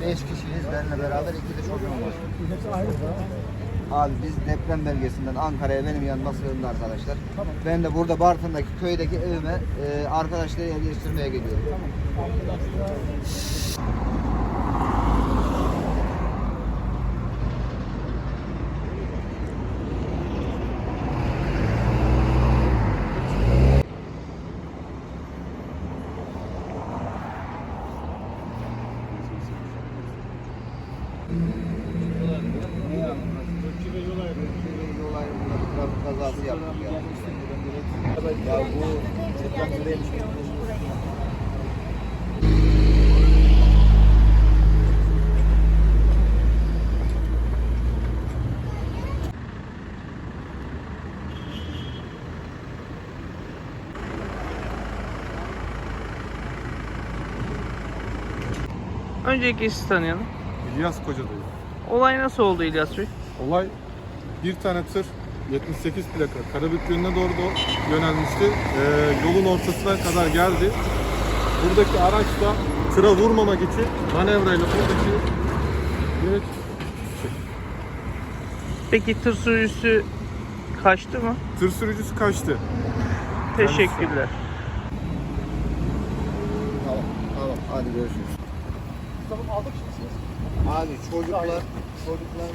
Beş kişiyiz benimle beraber iki de çocuğum var. Abi biz deprem belgesinden Ankara'ya benim yanıma sığındı arkadaşlar. Ben de burada Bartın'daki köydeki evime e, arkadaşları yerleştirmeye gidiyorum. Yol Öncelikle sizi tanıyalım. İlyas Kocadayı. Olay nasıl oldu İlyas Bey? Olay bir tane tır 78 plaka Karabük yönüne doğru da yönelmişti. Ee, yolun ortasına kadar geldi. Buradaki araç da tıra vurmamak için manevrayla buradaki yere Peki tır sürücüsü kaçtı mı? tır sürücüsü kaçtı. Teşekkürler. Tamam, tamam. Hadi görüşürüz. Abi çocuklar, çocuklar